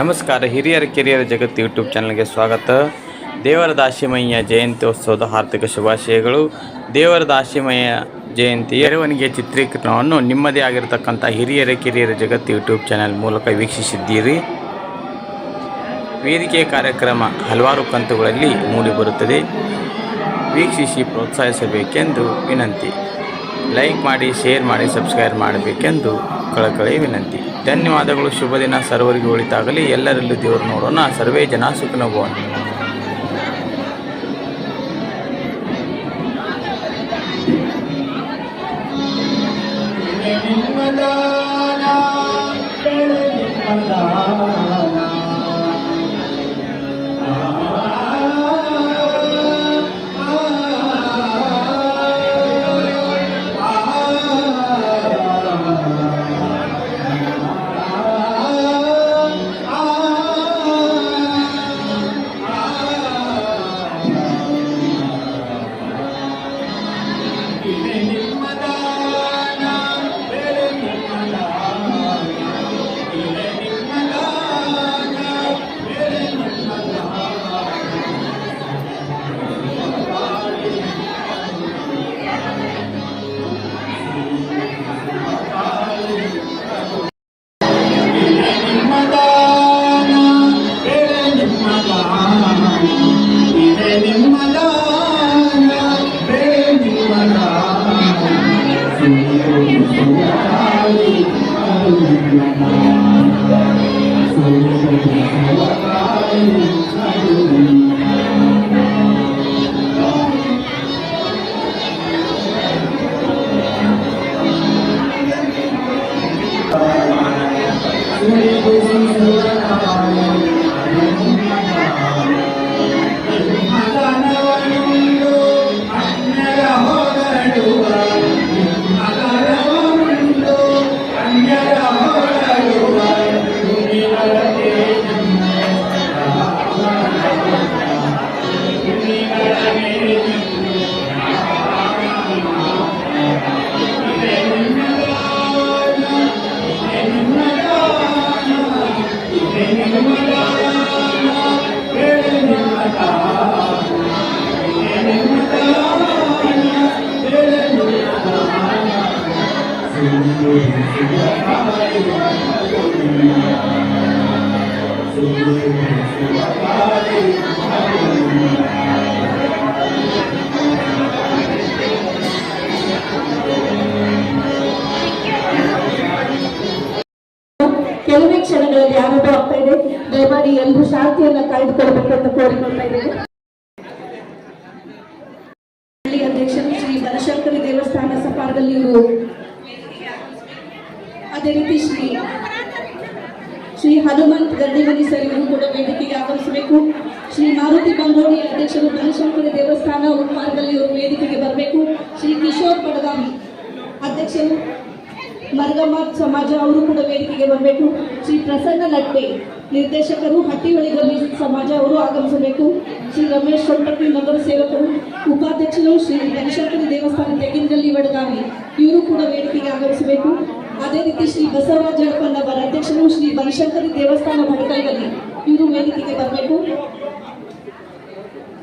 ನಮಸ್ಕಾರ, ಹಿರಿಯರ, ಕಿರಿಯರ ಜಗತ್ತು ಯೂಟ್ಯೂಬ್ ಚಾನಲ್ಗೆ ಸ್ವಾಗತ. ದೇವರ ದಾಶಿಮಯ್ಯ ಜಯಂತ್ಯೋತ್ಸವದ ಹಾರ್ದಿಕ ಶುಭಾಶಯಗಳು. ದೇವರ ದಾಶಿಮಯ್ಯ ಜಯಂತಿ ಮೆರವಣಿಗೆ ಚಿತ್ರೀಕರಣವನ್ನು ನಿಮ್ಮದೇ ಆಗಿರತಕ್ಕಂಥ ಹಿರಿಯರ, ಕಿರಿಯರ ಜಗತ್ತು ಯೂಟ್ಯೂಬ್ ಚಾನಲ್ ಮೂಲಕ ವೀಕ್ಷಿಸಿದ್ದೀರಿ. ವೇದಿಕೆ ಕಾರ್ಯಕ್ರಮ ಹಲವಾರು ಕಂತುಗಳಲ್ಲಿ ಮೂಡಿಬರುತ್ತದೆ. ವೀಕ್ಷಿಸಿ ಪ್ರೋತ್ಸಾಹಿಸಬೇಕೆಂದು ವಿನಂತಿ. ಲೈಕ್ ಮಾಡಿ, ಶೇರ್ ಮಾಡಿ, ಸಬ್ಸ್ಕ್ರೈಬ್ ಮಾಡಬೇಕೆಂದು ಕಳಕಳಿ ವಿನಂತಿ. ಧನ್ಯವಾದಗಳು. ಶುಭ ದಿನ ಸರ್ವರಿಗೆ ಒಳಿತಾಗಲಿ. ಎಲ್ಲರಲ್ಲೂ ದೇವರು ನೋಡೋಣ. ಸರ್ವೇ ಜನ ಸುಖನೋಗೋಣ Amen. ಗಡ್ಡಿಮನಿ ಸರ್ ಕೂಡ ವೇದಿಕೆಗೆ ಆಗಮಿಸಬೇಕು. ಶ್ರೀ ಮಾರುತಿ ಬಂಗೋಡಿ ಅಧ್ಯಕ್ಷರು ಬನಶಂಕರಿ ದೇವಸ್ಥಾನ ಉಪ್ಪಾರದಲ್ಲಿ ಇವರು ವೇದಿಕೆಗೆ ಬರಬೇಕು. ಶ್ರೀ ಕಿಶೋರ್ ಪಡಗಾವಿ ಅಧ್ಯಕ್ಷರು ಮರ್ಗಮ್ಮ ಸಮಾಜ ಅವರು ಕೂಡ ವೇದಿಕೆಗೆ ಬರಬೇಕು. ಶ್ರೀ ಪ್ರಸನ್ನ ಲಟ್ಟೆ ನಿರ್ದೇಶಕರು ಹಟ್ಟಿಹಳ್ಳಿ ಗಲ್ಲಿ ಸಮಾಜ ಅವರು ಆಗಮಿಸಬೇಕು. ಶ್ರೀ ರಮೇಶ್ ಸೊಂಟಟ್ಟಿ ನಗರ ಸೇವಕರು, ಉಪಾಧ್ಯಕ್ಷರು ಶ್ರೀ ಬನಶಂಕರಿ ದೇವಸ್ಥಾನ ತೆಗಿನಗಲ್ಲಿ ವಡಗಾವಿ ಇವರು ಕೂಡ ವೇದಿಕೆಗೆ ಆಗಮಿಸಬೇಕು. ಅದೇ ರೀತಿ ಶ್ರೀ ಬಸವರಾಜ ಜಡಪನ್ನವರ ಅಧ್ಯಕ್ಷರು ಶ್ರೀ ಬನಶಂಕರಿ ದೇವಸ್ಥಾನ ಭಟ್ಕೈಗಲ್ಲಿ ಇವರು ವೇದಿಕೆಗೆ ಬರಬೇಕು.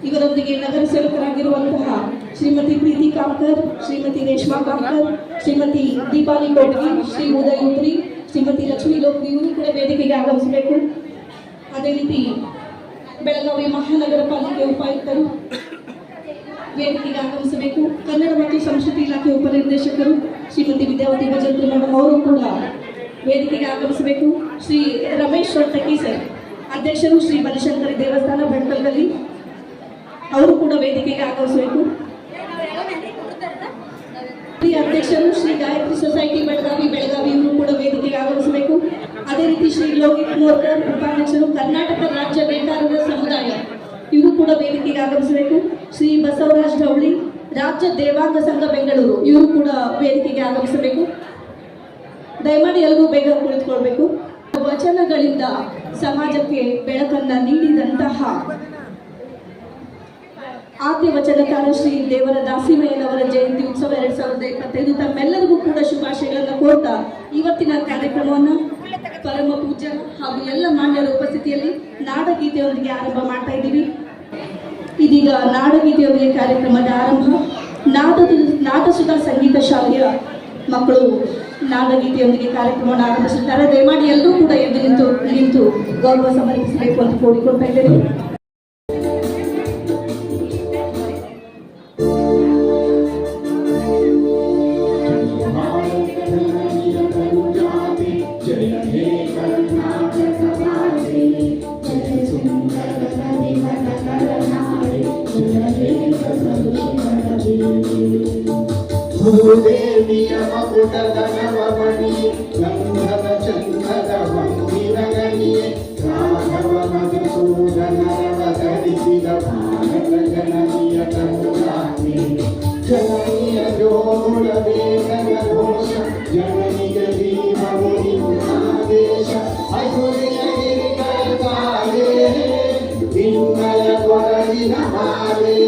ಇವರೊಂದಿಗೆ ನಗರ ಸೇವಕರಾಗಿರುವಂತಹ ಶ್ರೀಮತಿ ಪ್ರೀತಿ ಕಾಮ್ಕರ್ ಶ್ರೀಮತಿ ರೇಷ್ಮಾ ಕಾಮ್ಕರ್ ಶ್ರೀಮತಿ ದೀಪಾಲಿ ಕೋಟಗಿ, ಶ್ರೀ ಉದಯ್ ಉತ್ರಿ, ಶ್ರೀಮತಿ ಲಕ್ಷ್ಮೀ ಲೋಕ್ರಿ ಇವರು ಕೂಡ ವೇದಿಕೆಗೆ ಆಗಮಿಸಬೇಕು. ಅದೇ ರೀತಿ ಬೆಳಗಾವಿ ಮಹಾನಗರ ಪಾಲಿಕೆ ಉಪಾಯುಕ್ತರು ವೇದಿಕೆಗೆ ಆಗಮಿಸಬೇಕು. ಕನ್ನಡ ಮತ್ತು ಸಂಸ್ಕೃತಿ ಇಲಾಖೆ ಉಪನಿರ್ದೇಶಕರು ಶ್ರೀಮತಿ ವಿದ್ಯಾವತಿ ಭಜಂತ್ರಿ ಮೇಡಮ್ ಅವರು ಕೂಡ ವೇದಿಕೆಗೆ ಆಗಮಿಸಬೇಕು. ಶ್ರೀ ರಮೇಶ್ ಸೊಟ್ಟಕಿ ಸರ್. ಅಧ್ಯಕ್ಷರು ಶ್ರೀ ಬನಶಂಕರಿ ದೇವಸ್ಥಾನ ಬೆಳಕಲ್ಗಲ್ಲಿ ಅವರು ಕೂಡ ವೇದಿಕೆಗೆ ಆಗಮಿಸಬೇಕು. ಶ್ರೀ ಅಧ್ಯಕ್ಷರು ಶ್ರೀ ಗಾಯತ್ರಿ ಸೊಸೈಟಿ ಬೆಳಗಾವಿ ಬೆಳಗಾವಿ ಇವರು ಕೂಡ ವೇದಿಕೆಗೆ ಆಗಮಿಸಬೇಕು. ಅದೇ ರೀತಿ ಶ್ರೀ ಲೋಹಿತ್ ಮೋರ್ಕರ್, ಉಪಾಧ್ಯಕ್ಷರು ಕರ್ನಾಟಕ ರಾಜ್ಯ ಬೇಕಾರರ ಸಮುದಾಯ ಇವರು ಕೂಡ ವೇದಿಕೆಗೆ ಆಗಮಿಸಬೇಕು. ಶ್ರೀ ಬಸವರಾಜ್ ರಾಜ್ಯ ದೇವಾಂಗ ಸಂಘ ಬೆಂಗಳೂರು. ಇವರು ಕೂಡ ವೇದಿಕೆಗೆ ಆಗಮಿಸಬೇಕು. ದಯಮಾಡಿ ಎಲ್ಲರೂ ಬೇಗ ಕುಳಿತುಕೊಳ್ಬೇಕು. ವಚನಗಳಿಂದ ಸಮಾಜಕ್ಕೆ ಬೆಳಕನ್ನ ನೀಡಿದಂತಹ ಆದ್ಯ ವಚನಕಾರ ಶ್ರೀ ದೇವರ ದಾಸಿಮಯ್ಯನವರ ಜಯಂತಿ ಉತ್ಸವ ಎರಡ್ ಸಾವಿರದ ಇಪ್ಪತ್ತೈದು. ತಮ್ಮೆಲ್ಲರಿಗೂ ಕೂಡ ಶುಭಾಶಯಗಳನ್ನು ಕೋರ್ತಾ ಇವತ್ತಿನ ಕಾರ್ಯಕ್ರಮವನ್ನು ಪರಮ ಪೂಜ ಹಾಗೂ ಎಲ್ಲ ಮಾನ್ಯರ ಉಪಸ್ಥಿತಿಯಲ್ಲಿ ನಾಡಗೀತೆಯೊಂದಿಗೆ ಆರಂಭ ಮಾಡ್ತಾ ಇದ್ದೀವಿ. ಇದೀಗ ನಾಡಗೀತೆಯೊಂದಿಗೆ ಕಾರ್ಯಕ್ರಮದ ಆರಂಭ. ನಾದದ ನಾದಸುಧಾ ಸಂಗೀತ ಶಾಲೆಯ ಮಕ್ಕಳು ನಾಡಗೀತೆಯೊಂದಿಗೆ ಕಾರ್ಯಕ್ರಮವನ್ನು ಆರಂಭಿಸುತ್ತಾರೆ. ದಯಮಾಡಿ ಎಲ್ಲರೂ ಕೂಡ ಎದ್ದು ನಿಂತು ನಿಂತು ಗೌರವ ಸಮರ್ಪಿಸಬೇಕು ಅಂತ ಕೋರಿಕೊಳ್ತಾ ಇದ್ದೇನೆ. ప్రభుదేవి అమపుట ధనవమణి గంధన చందన వందిరగణి రాఘవ మధుసూదన రవతరిసిద భారత జననీయ తనురాణి జననీయ జోగుల వేదన ఘోష జననియ జీవముని ఆదేశ అయురియ గిరికల కాలే విన్నయ కొరగిన మాలే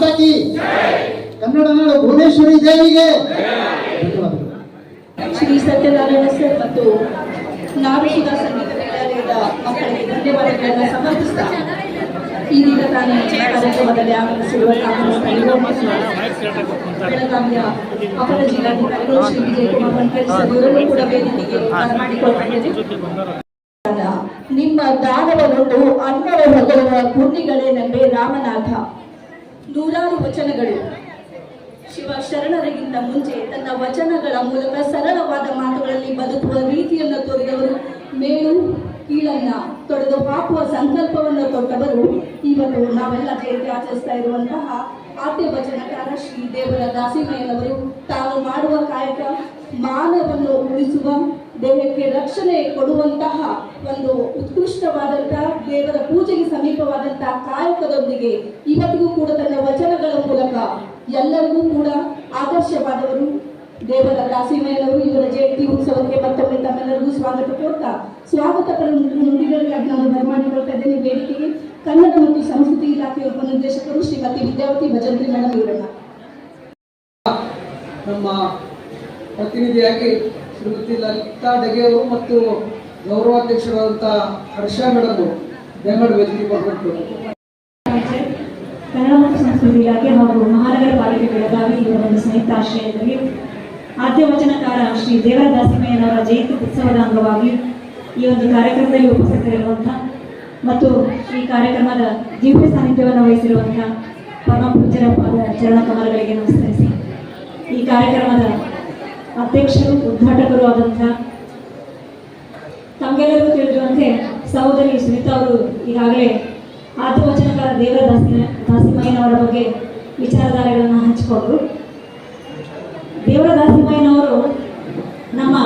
ಭಾರತ್ ಮಾತಾ ಕಿ ಕನ್ನಡ ನಾಡು ಭುವನೇಶ್ವರಿ ದೇವಿಗೆ. ಶ್ರೀ ಸತ್ಯನಾರಾಯಣ ಸರ್ ಮತ್ತು ನಾರಾಯಣ ಸಂಗೀತ ವಿದ್ಯಾಲಯದ ಮಕ್ಕಳಿಗೆ ಧನ್ಯವಾದಗಳನ್ನು ಸಮರ್ಪಿಸ್ತಾ ಇದೀಗ ತಾನೇ ಕಾರ್ಯಕ್ರಮದಲ್ಲಿ ಆಗಮಿಸಿರುವ ಬೆಳಗಾವಿಯ ಅಪರ ಜಿಲ್ಲಾಧಿಕಾರಿಗಳು ಶ್ರೀ ವಿಜಯಕುಮಾರ್ ಕುಮಾರ್ ಸರ್ ಇವರನ್ನು ಕೂಡ ವೇದಿಕೆಗೆ ಮಾಡಿಕೊಳ್ಳುತ್ತಿದ್ದೇನೆ ನಿಮ್ಮ ದಾನವನ್ನು ಅನ್ನವ ಹೊಗಳುವ ಪುಣ್ಯಗಳೇನೆಂಬೆ ರಾಮನಾಥ. ನೂರಾರು ವಚನಗಳು. ಶಿವ ಶರಣರಿಗಿಂತ ಮುಂಚೆ ತನ್ನ ವಚನಗಳ ಮೂಲಕ ಸರಳವಾದ ಮಾತುಗಳಲ್ಲಿ ಬದುಕುವ ರೀತಿಯನ್ನು ತೋರಿದವರು ಮೇಲು, ಕೀಳನ್ನ, ತೊಡೆದು ಹಾಕುವ ಸಂಕಲ್ಪವನ್ನು ತೊಟ್ಟವರು ಇವತ್ತು ನಾವೆಲ್ಲ ಜಯಂತಿ ಆಚರಿಸ್ತಾ ಇರುವಂತಹ ಆದ್ಯ ವಚನಕಾರ ಶ್ರೀ ದೇವರ ದಾಸಿಮಯ್ಯನವರು. ತಾನು ಮಾಡುವ ಕಾಯಕ ಮಾನವನ್ನು ಉಳಿಸುವ ದೇಹಕ್ಕೆ ರಕ್ಷಣೆ ಕೊಡುವಂತಹ ಒಂದು ಉತ್ಕೃಷ್ಟವಾದಂತಹ ದೇವರ ಪೂಜೆಗೆ ಸಮೀಪವಾದಂತಹ ಕಾಯಕದೊಂದಿಗೆ ಇವತ್ತಿಗೂ ಕೂಡ ತನ್ನ ವಚನಗಳ ಮೂಲಕ ಎಲ್ಲರಿಗೂ ಕೂಡ ಆದರ್ಶವಾದವರು ದೇವರ ದಾಸಿಮಯ್ಯನವರು ಇವರ ಜಯಂತಿ ಉತ್ಸವಕ್ಕೆ ಮತ್ತೊಮ್ಮೆ ತಮ್ಮೆಲ್ಲರಿಗೂ ಸ್ವಾಗತ ಕೋರ್ತಾ, ಸ್ವಾಗತ ನುಡಿಗಳಿಗಾಗಿ ನಾನು ಬರಮಾಡಿಕೊಳ್ತಾ ಇದ್ದೇನೆ ಬೇಡಿಕೆಗೆ ಕನ್ನಡ ಮತ್ತು ಸಂಸ್ಕೃತಿ ಇಲಾಖೆಯ ಉಪನಿರ್ದೇಶಕರು ಶ್ರೀಮತಿ ವಿದ್ಯಾವತಿ ಭಜಂತ್ರಿ ಮೇಡಮ್ ಇವರನ್ನ. ನಮ್ಮ ಪ್ರತಿನಿಧಿಯಾಗಿ ಶ್ರೀಮತಿ ಲಲಿತಾ ಡಗೆಯವರು ಮತ್ತು ಗೌರವಾಧ್ಯಕ್ಷರಾದಂಥ ಹರ್ಷ ಮೇಡಮ್ ಬೆಂಗಳೂರು ವೇದಿಕೆ ಕೊಟ್ಟು ಕನ್ನಡ ಮತ್ತು ಸಂಸ್ಕೃತಿ ಇಲಾಖೆ ಹಾಗೂ ಮಹಾನಗರ ಪಾಲಿಕೆ ಬೆಳಗಾವಿ ಇವರ ಒಂದು ಸಂಯುಕ್ತ ಆಶ್ರಯದಲ್ಲಿ ಆದ್ಯ ವಚನಕಾರ ಶ್ರೀ ದೇವರ ದಾಸಿಮಯ್ಯನವರ ಜಯಂತಿ ಉತ್ಸವದ ಅಂಗವಾಗಿ ಈ ಒಂದು ಕಾರ್ಯಕ್ರಮದಲ್ಲಿ ಉಪಸ್ಥಿತರಿರುವಂತಹ ಮತ್ತು ಈ ಕಾರ್ಯಕ್ರಮದ ದಿವ್ಯ ಸಾನ್ನಿಧ್ಯವನ್ನು ವಹಿಸಿರುವಂತಹ ಪರಮ ಪೂಜ್ಯರ ಚರಣ ಕಮಲಗಳಿಗೆ ನಮಸ್ಕರಿಸಿ. ಈ ಕಾರ್ಯಕ್ರಮದ ಅಧ್ಯಕ್ಷರು ಉದ್ಘಾಟಕರು ಆದಂತಹ ತಮಗೆಲ್ಲರಿಗೂ ತಿಳಿದಿರುವಂತೆ ಸಹೋದರಿ ಸುನೀತಾ ಅವರು ಈಗಾಗಲೇ ಆತ್ಮವಚನಕಾರ ದೇವರ ದಾಸಿ ದಾಸಿಮಯ್ಯನವರ ಬಗ್ಗೆ ವಿಚಾರಧಾರೆಗಳನ್ನು ಹಂಚಿಕೊಂಡರು. ದೇವರ ದಾಸಿಮಯ್ಯನವರು ನಮ್ಮ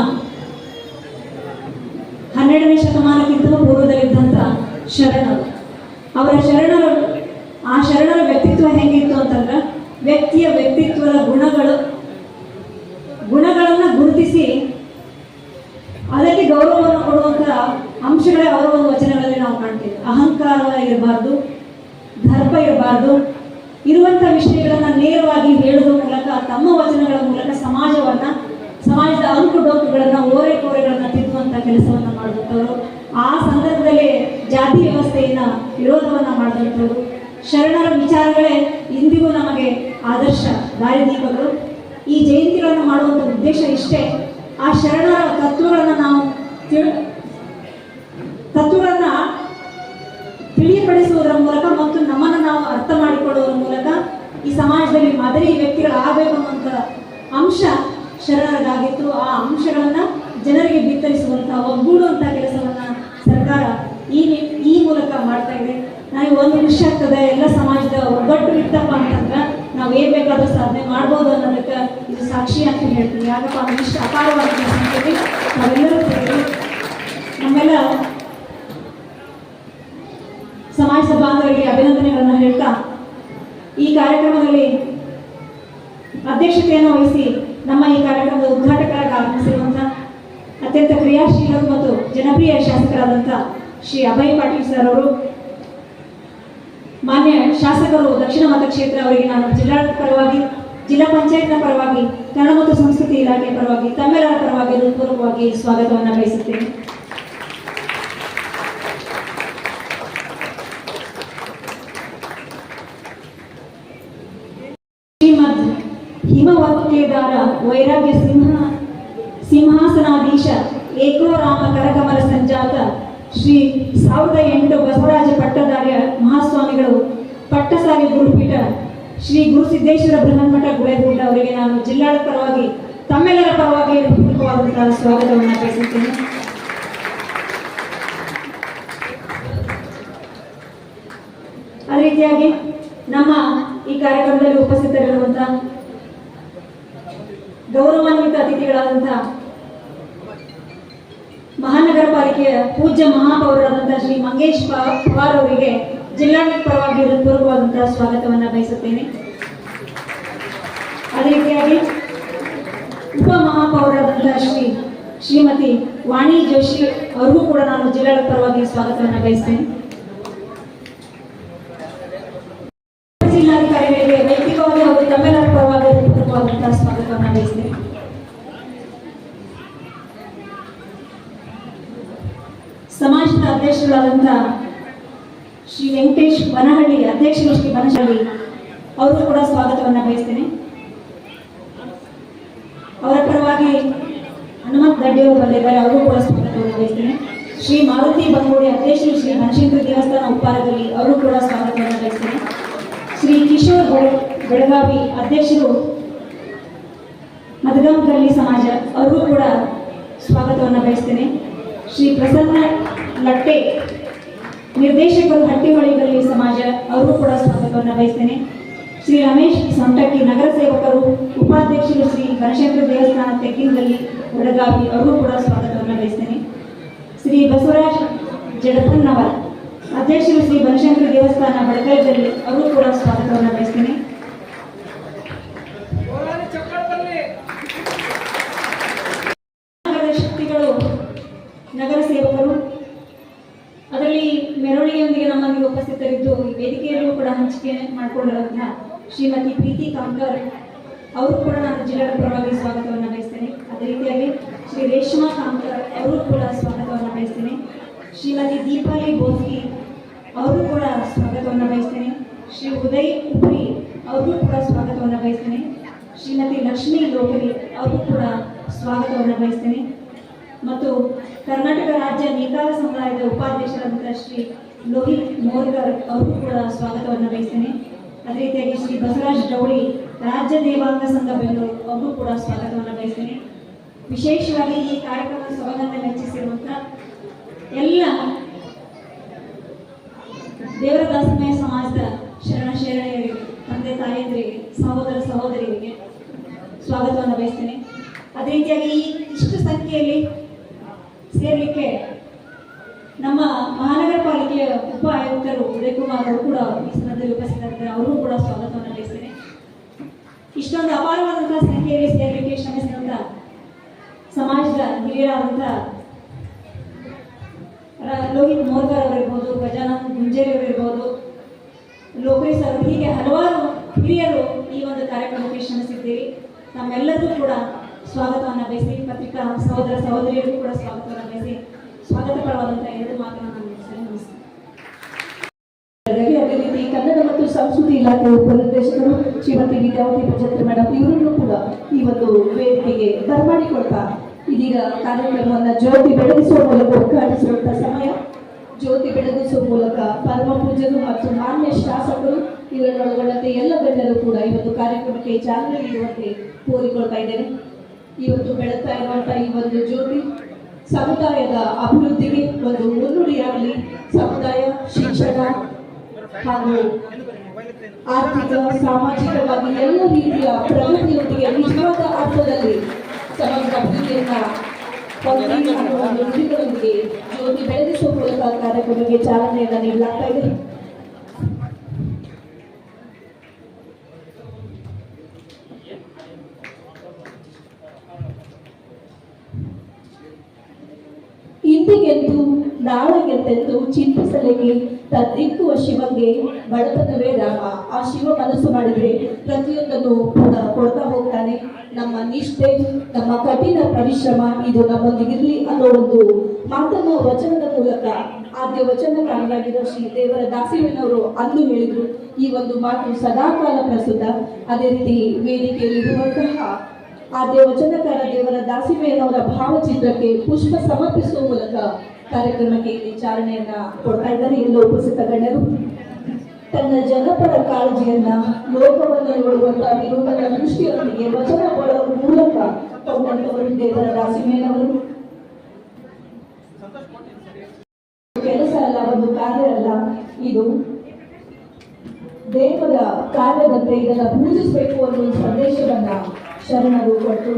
ಹನ್ನೆರಡನೇ ಶತಮಾನಕ್ಕಿಂತ ಪೂರ್ವದಲ್ಲಿದ್ದಂಥ ಶರಣರು. ಅವರ ಶರಣರು, ಆ ಶರಣರ ವ್ಯಕ್ತಿತ್ವ ಹೇಗಿತ್ತು ಅಂತಂದ್ರೆ ವ್ಯಕ್ತಿ ಅಹಂಕಾರ ಇರಬಾರ್ದು ದರ್ಪ ಇರಬಾರ್ದು. ಇರುವಂಥ ವಿಷಯಗಳನ್ನು ನೇರವಾಗಿ ಹೇಳುವ ಮೂಲಕ, ತಮ್ಮ ವಚನಗಳ ಮೂಲಕ ಸಮಾಜವನ್ನ, ಸಮಾಜದ ಅಂಕು ಓರೆ ಕೋರೆಗಳನ್ನ ತಿದ್ದುವಂಥ ಕೆಲಸವನ್ನು ಮಾಡಿದಂಥವ್ರು ಆ ಸಂದರ್ಭದಲ್ಲಿ ಜಾತಿ ವ್ಯವಸ್ಥೆಯನ್ನ ವಿರೋಧವನ್ನ ಮಾಡಿದಂಥವ್ರು ಶರಣರ ವಿಚಾರಗಳೇ ಇಂದಿಗೂ ನಮಗೆ ಆದರ್ಶ ದಾರಿದೀಪಗಳು. ಈ ಜಯಂತಿಗಳನ್ನು ಮಾಡುವಂಥ ಉದ್ದೇಶ ಇಷ್ಟೇ. ಆ ಶರಣರ ತತ್ವಗಳನ್ನು ನಾವು ತಿಳ್ ತತ್ವಗಳನ್ನ ತಿಳಿಯಪಡಿಸುವುದರ ಮೂಲಕ ಮತ್ತು ನಮ್ಮನ್ನು ನಾವು ಅರ್ಥ ಮಾಡಿಕೊಳ್ಳುವುದರ ಮೂಲಕ ಈ ಸಮಾಜದಲ್ಲಿ ಮಾದರಿ ವ್ಯಕ್ತಿಗಳಾಗಬೇಕು ಅನ್ನುವಂಥ ಅಂಶ ಶರಣರದಾಗಿತ್ತು ಆ ಅಂಶಗಳನ್ನ ಜನರಿಗೆ ಬಿತ್ತರಿಸುವಂತ ಒಗ್ಗೂಡುವಂತ ಕೆಲಸವನ್ನ ಸರ್ಕಾರ ಈ ಈ ಮೂಲಕ ಮಾಡ್ತಾ ಇದೆ. ನನಗೆ ಒಂದು ವಿಷಯ ಆಗ್ತದೆ, ಎಲ್ಲ ಸಮಾಜದ ಒಗ್ಗಟ್ಟು ಇತ್ತಪ್ಪ ಅಂತಂದ್ರೆ ನಾವು ಏನ್ ಬೇಕಾದ್ರೂ ಸಾಧನೆ ಮಾಡ್ಬೋದು ಅನ್ನೋದಕ್ಕೆ ಇದು ಸಾಕ್ಷಿ ಅಂತ ಹೇಳ್ತೀನಿ. ಯಾಕಪ್ಪ ಇಷ್ಟು ಅಪಾರವಾದ ನಾವೆಲ್ಲರೂ ಸೇರಿ ನಮ್ಮೆಲ್ಲ ಸಮಾಜದ ಬಾಂಧವರಿಗೆ ಅಭಿನಂದನೆಗಳನ್ನು ಹೇಳ್ತಾ ಈ ಕಾರ್ಯಕ್ರಮದಲ್ಲಿ ಅಧ್ಯಕ್ಷತೆಯನ್ನು ವಹಿಸಿ ನಮ್ಮ ಈ ಕಾರ್ಯಕ್ರಮದ ಉದ್ಘಾಟಕರಾಗಿ ಆಗಮಿಸಿರುವಂತಹ ಅತ್ಯಂತ ಕ್ರಿಯಾಶೀಲರು ಮತ್ತು ಜನಪ್ರಿಯ ಶಾಸಕರಾದಂತಹ ಶ್ರೀ ಅಭಯ್ ಪಾಟೀಲ್ ಸರ್ ಅವರು, ಮಾನ್ಯ ಶಾಸಕರು ದಕ್ಷಿಣ ಮತಕ್ಷೇತ್ರ ಅವರಿಗೆ ನಾನು ಜಿಲ್ಲಾ ಪರವಾಗಿ, ಜಿಲ್ಲಾ ಪಂಚಾಯತ್ನ ಪರವಾಗಿ, ಕನ್ನಡ ಮತ್ತು ಸಂಸ್ಕೃತಿ ಇಲಾಖೆ ಪರವಾಗಿ, ತಮ್ಮೆಲ್ಲರ ಪರವಾಗಿ ಹೃತ್ಪೂರ್ವಕವಾಗಿ ಸ್ವಾಗತವನ್ನು ಬಯಸುತ್ತೇನೆ. ಸಿಂಹಾಸನಾಧೀಶ ಏಕೋ ರಾಮ ಕರಕಮಲ ಸಂಜಾತ ಶ್ರೀ ಸಾವಿರದ ಎಂಟು ಬಸವರಾಜ ಪಟ್ಟದಾರ್ಯ ಮಹಾಸ್ವಾಮಿಗಳು, ಪಟ್ಟಸಾಲಿ ಗುರುಪೀಠ, ಶ್ರೀ ಗುರು ಸಿದ್ದೇಶ್ವರ ಬೃಹನ್ಮಠ ಗುಳೆಗೂಟ ಅವರಿಗೆ ನಾನು ಜಿಲ್ಲಾಡಳಿತ ಪರವಾಗಿ, ತಮ್ಮೆಲ್ಲರ ಪರವಾಗಿ ಪೂರ್ವಕವಾದಂತಹ ಸ್ವಾಗತವನ್ನು ಬಯಸುತ್ತೇನೆ ಅದೇ ರೀತಿಯಾಗಿ ನಮ್ಮ ಈ ಕಾರ್ಯಕ್ರಮದಲ್ಲಿ ಉಪಸ್ಥಿತರಿರುವಂತಹ ಗೌರವಾನ್ವಿತ ಅತಿಥಿಗಳಾದಂತಹ ಮಹಾನಗರ ಪಾಲಿಕೆಯ ಪೂಜ್ಯ ಮಹಾಪೌರರಾದಂತಹ ಶ್ರೀ ಮಂಗೇಶ್ ಪವಾರ್ ಅವರಿಗೆ ಜಿಲ್ಲಾಡಳಿತ ಪರವಾಗಿ ಹೃತ್ಪೂರ್ವಕವಾದಂತಹ ಸ್ವಾಗತವನ್ನು ಬಯಸುತ್ತೇನೆ. ಅದೇ ರೀತಿಯಾಗಿ ಉಪ ಮಹಾಪೌರಾದಂತಹ ಶ್ರೀ ಶ್ರೀಮತಿ ವಾಣಿ ಜೋಶಿ ಅವ್ರಿಗೂ ಕೂಡ ನಾನು ಜಿಲ್ಲಾಡಳಿತ ಪರವಾಗಿ ಸ್ವಾಗತವನ್ನು ಬಯಸ್ತೇನೆ ಜಿಲ್ಲಾಧಿಕಾರಿಗಳಿಗೆ ವೈಯಕ್ತಿಕವಾಗಿ ಅವರು ತಮ್ಮೆಲ್ಲರ ಪರವಾಗಿ ಹೃತ್ಪೂರ್ವಕವಾದಂತಹ ಸ್ವಾಗತವನ್ನು ಬಯಸ್ತೇನೆ ಸಮಾಜದ ಅಧ್ಯಕ್ಷರಾದಂಥ ಶ್ರೀ ವೆಂಕಟೇಶ್ ಬನಹಳ್ಳಿ ಅಧ್ಯಕ್ಷರು ಶ್ರೀ ಬನಹಳ್ಳಿ, ಅವರು ಕೂಡ ಸ್ವಾಗತವನ್ನು ಬಯಸ್ತೇನೆ. ಅವರ ಪರವಾಗಿ ಹನುಮಂತ್ ದಡ್ಡಿಯವರು ಬಂದಿದ್ದಾರೆ ಅವರು ಕೂಡ ಸ್ವಾಗತವನ್ನು ಬಯಸ್ತೇನೆ. ಶ್ರೀ ಮಾರುತಿ ಬಂಗೋಡಿ ಅಧ್ಯಕ್ಷರು ಶ್ರೀ ಬನಶಂಕರ ದೇವಸ್ಥಾನ ಉಪ್ಪಾರದಲ್ಲಿ ಅವರು ಕೂಡ ಸ್ವಾಗತವನ್ನು ಬಯಸ್ತೇನೆ. ಶ್ರೀ ಕಿಶೋರ್ ಬೆಳ- ಬೆಳಗಾವಿ ಅಧ್ಯಕ್ಷರು ಮದಗಾಂವದಲ್ಲಿ ಸಮಾಜ, ಅವರು ಕೂಡ ಸ್ವಾಗತವನ್ನು ಬಯಸ್ತೇನೆ. ಶ್ರೀ ಪ್ರಸನ್ನ ಲಟ್ಟೆ. ನಿರ್ದೇಶಕರು ಹಟ್ಟಿಹೊಳಿಗಲ್ಲಿ ಸಮಾಜ ಅವರು ಕೂಡ ಸ್ವಾಗತವನ್ನು ಬಯಸ್ತೇನೆ ಶ್ರೀ ರಮೇಶ್ ಸೊಂಟಕ್ಕಿ ನಗರ ಸೇವಕರು, ಉಪಾಧ್ಯಕ್ಷರು ಶ್ರೀ ಬನಶಂಕರ ದೇವಸ್ಥಾನ ತೆಕ್ಕಿನದಲ್ಲಿ ಬೆಳಗಾವಿ ಅವರು ಕೂಡ ಸ್ವಾಗತವನ್ನು ಬಯಸ್ತೇನೆ ಶ್ರೀ ಬಸವರಾಜ್ ಜಡಪನ್ನವರ್ ಅಧ್ಯಕ್ಷರು ಶ್ರೀ ಬನಶಂಕರ ದೇವಸ್ಥಾನ ಬಡಗೈದಲ್ಲಿ ಅವರು ಕೂಡ ಸ್ವಾಗತವನ್ನು ಬಯಸ್ತೇನೆ ಶ್ರೀಮತಿ ಪ್ರೀತಿ ಕಾಂಕರ್ ಅವರು ಕೂಡ ನಾನು ಜಿಲ್ಲಾ ಪರವಾಗಿ ಸ್ವಾಗತವನ್ನು ಬಯಸ್ತೇನೆ. ಅದೇ ರೀತಿಯಾಗಿ ಶ್ರೀ ರೇಷ್ಮಾ ಕಾಂಕರ್ ಅವರು ಕೂಡ ಸ್ವಾಗತವನ್ನು ಬಯಸ್ತೇನೆ. ಶ್ರೀಮತಿ ದೀಪಾಲಿ ಬೋಸ್ಕಿ ಅವರು ಕೂಡ ಸ್ವಾಗತವನ್ನು ಬಯಸ್ತೇನೆ. ಶ್ರೀ ಉದಯ್ ಉಪ್ರಿ ಅವರು ಕೂಡ ಸ್ವಾಗತವನ್ನು ಬಯಸ್ತೇನೆ. ಶ್ರೀಮತಿ ಲಕ್ಷ್ಮೀ ಲೋಕರಿ ಅವರು ಕೂಡ ಸ್ವಾಗತವನ್ನು ಬಯಸ್ತೇನೆ. ಮತ್ತು ಕರ್ನಾಟಕ ರಾಜ್ಯ ನೇಕಾರ ಸಮುದಾಯದ ಉಪಾಧ್ಯಕ್ಷರಾದಂತಹ ಶ್ರೀ ಲೋಹಿತ್ ಮೋರ್ಗರ್ ಅವರು ಕೂಡ ಸ್ವಾಗತವನ್ನು ಬಯಸ್ತೇನೆ. ಅದೇ ರೀತಿಯಾಗಿ ಶ್ರೀ ಬಸವರಾಜ್ ಗೌಡಿ ರಾಜ್ಯ ದೇವಾಂಗ ಸಂಘ ಬೆಂಗಳೂರು ಅವರು ಕೂಡ ಸ್ವಾಗತವನ್ನು ಬಯಸ್ತೇನೆ. ವಿಶೇಷವಾಗಿ ಈ ಕಾರ್ಯಕ್ರಮದ ಸೊಬಗನ್ನು ಹೆಚ್ಚಿಸಿರುವಂತ ಎಲ್ಲ ದೇವರ ದಾಸಮಯ ಸಮಾಜದ ಶರಣ ಶರಣೆಯರಿಗೆ ತಂದೆ ತಾಯಂದಿರಿಗೆ, ಸಹೋದರ ಸಹೋದರಿಯರಿಗೆ ಸ್ವಾಗತವನ್ನು ಬಯಸ್ತೇನೆ. ಅದೇ ರೀತಿಯಾಗಿ ಇಷ್ಟು ಸಂಖ್ಯೆಯಲ್ಲಿ ಸೇರಲಿಕ್ಕೆ ನಮ್ಮ ಮಹಾನಗರ ಪಾಲಿಕೆಯ ಉಪ ಆಯುಕ್ತರು ಉದಯಕುಮಾರ್ ಅವರು ಕೂಡ ಈ ಸಂದರ್ಭದಲ್ಲಿ ಉಪಸ್ಥಿತರಿದ್ದಾರೆ. ಅವರು ಕೂಡ ಸ್ವಾಗತವನ್ನು ನಡೆಸ್ತೇನೆ ಇಷ್ಟೊಂದು ಅಪಾರವಾದಂತಹ ಸಂಖ್ಯೆಯಲ್ಲಿ ಸೇರಲಿಕ್ಕೆ ಶ್ರಮಿಸಿದಂತ ಸಮಾಜದ ಹಿರಿಯರಾದಂತಹ ಲೋಹಿತ್ ಮೋರ್ಕರ್ ಅವರಿರ್ಬೋದು, ಗಜಾನಂದ್ ಗುಂಜೇರಿ ಅವರಿರ್ಬೋದು ಲೋಕೇಶ್ ಅವರು ಹೀಗೆ ಹಲವಾರು ಹಿರಿಯರು ಈ ಒಂದು ಕಾರ್ಯಕ್ರಮಕ್ಕೆ ಶ್ರಮಿಸಿದ್ದೀರಿ. ನಮ್ಮೆಲ್ಲರಿಗೂ ಕೂಡ ಸ್ವಾಗತವನ್ನು ಬಯಸಿ, ಪತ್ರಿಕಾ ಸಹೋದರ ಸಹೋದರಿಯರಿಗೂ ಕೂಡ ಸ್ವಾಗತ ಪರವಾದಂತಹ ಎರಡು ಮಾತನ್ನು ನಾನು ಮುಗಿಸ್ತೇನೆ ನಮಸ್ತೆ ಹಾಗಾಗಿ ಅದೇ ರೀತಿ ಕನ್ನಡ ಮತ್ತು ಸಂಸ್ಕೃತಿ ಇಲಾಖೆ ಉಪನಿರ್ದೇಶಕರು ಶ್ರೀಮತಿ ವಿದ್ಯಾವತಿ ಪ್ರಜಾಪತಿ ಮೇಡಮ್ ಇವರನ್ನು ಕೂಡ ಈ ಒಂದು ವೇದಿಕೆಗೆ ಬರಮಾಡಿಕೊಳ್ತಾ ಇದೀಗ ಕಾರ್ಯಕ್ರಮವನ್ನು ಜ್ಯೋತಿ ಬೆಳಗಿಸುವ ಮೂಲಕ ಉದ್ಘಾಟಿಸುವಂತಹ ಸಮಯ. ಜ್ಯೋತಿ ಬೆಳಗಿಸುವ ಮೂಲಕ ಪರಮ ಪೂಜರು ಮತ್ತು ಮಾನ್ಯ ಶಾಸಕರು ಇವರನ್ನೊಳಗೊಂಡಂತೆ ಎಲ್ಲ ಗಣ್ಯರು ಕೂಡ ಈ ಒಂದು ಕಾರ್ಯಕ್ರಮಕ್ಕೆ ಚಾಲನೆ ನೀಡುವಂತೆ ಕೋರಿಕೊಳ್ತಾ ಇದ್ದೇನೆ. ಇವತ್ತು ಬೆಳಗ್ತಾ ಇರುವಂತಹ ಈ ಒಂದು ಜ್ಯೋತಿ ಸಮುದಾಯದ ಅಭಿವೃದ್ಧಿಗೆ ಒಂದು ಮುನ್ನುಡಿಯಾಗಲಿ ಹಾಗೂ ಆರ್ಥಿಕ, ಸಾಮಾಜಿಕವಾಗಿ ಎಲ್ಲ ರೀತಿಯ ಪ್ರಗತಿಯೊಂದಿಗೆ ನಿಜವಾದ ಅರ್ಥದಲ್ಲಿ ಸಮಗ್ರ ಅಭಿವೃದ್ಧಿಯನ್ನ ನುಡಿಗಳೊಂದಿಗೆ ಜ್ಯೋತಿ ಬೆಳಗಿಸುವ ಮೂಲಕ ಕಾರ್ಯಕ್ರಮಕ್ಕೆ ಚಾಲನೆಯನ್ನು ನೀಡಲಾಗ್ತಾ ಇದೆ. ಇಂದಿಗೆಂದು ನಾಳೆಗೆಂದೆಂದು ಚಿಂತಿಸಲಿಗೆ ತದ್ದಿಕ್ಕುವ ಶಿವಂಗೆ ಬಡತನವೇ ರಾಮ. ಆ ಶಿವ ಮನಸ್ಸು ಮಾಡಿದ್ರೆ ಪ್ರತಿಯೊಂದನ್ನು ಕೂಡ ಕೊಡ್ತಾ ಹೋಗ್ತಾನೆ. ನಮ್ಮ ನಿಷ್ಠೆ, ನಮ್ಮ ಕಠಿಣ ಪರಿಶ್ರಮ, ಇದು ನಮ್ಮೊಂದಿಗಿರಲಿ ಅನ್ನೋ ಒಂದು ಮಾತನ್ನ ವಚನದ ಮೂಲಕ, ಆದ್ಯ ವಚನಕಾರರಾಗಿರೋ ಶ್ರೀ ದೇವರ ದಾಸಿರನವರು ಅಂದು ಹೇಳಿದ್ರು. ಈ ಒಂದು ಮಾತು ಸದಾಕಾಲ ಪ್ರಸ್ತುತ. ಅದೇ ರೀತಿ ವೇದಿಕೆಯಲ್ಲಿ ಇರುವಂತಹ ಆದ್ಯ ವಚನಕಾರ ದೇವರ ದಾಸಿವೇನವರ ಭಾವಚಿತ್ರಕ್ಕೆ ಪುಷ್ಪ ಸಮರ್ಪಿಸುವ ಮೂಲಕ ಕಾರ್ಯಕ್ರಮಕ್ಕೆ ಚಾಲನೆಯನ್ನ ಕೊಡ್ತಾ ಇದ್ದಾರೆ. ಎಲ್ಲ ಉಪಸ್ಥಿತ ಗಣ್ಯರು, ತನ್ನ ಜನಪರ ಕಾಳಜಿಯನ್ನ, ಲೋಕವನ್ನು ನೋಡುವಂತಹ ವಿರೋಧದ ದೃಷ್ಟಿಯೊಂದಿಗೆ ವಚನಗಳ ಮೂಲಕ ತಂದಂತವರು ದೇವರ ರಾಸಿಮೇನವರು ಕೆಲಸ ಅಲ್ಲ, ಒಂದು ಕಾರ್ಯ ಅಲ್ಲ. ಇದು ದೇವರ ಕಾರ್ಯದಂತೆ ಇದನ್ನ ಪೂಜಿಸಬೇಕು ಅನ್ನೋ ಸಂದೇಶವನ್ನ ಶರಣರು ಕೊಟ್ಟು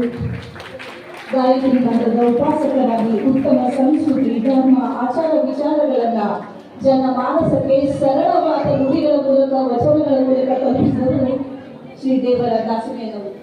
ಗಾಯತ್ರಿ ಮಂತ್ರದ ಉಪಾಸಕರಾಗಿ ಉತ್ತಮ ಸಂಸ್ಕೃತಿ, ಧರ್ಮ, ಆಚಾರ ವಿಚಾರಗಳನ್ನ ಜನ ಮಾನಸಕ್ಕೆ ಸರಳವಾದ ನುಡಿಗಳ ಮೂಲಕ, ವಚನಗಳ ಮೂಲಕ ತಲುಪಿಸಿದರು ಶ್ರೀ ದೇವರ ದಾಸಿಮೆಯವರು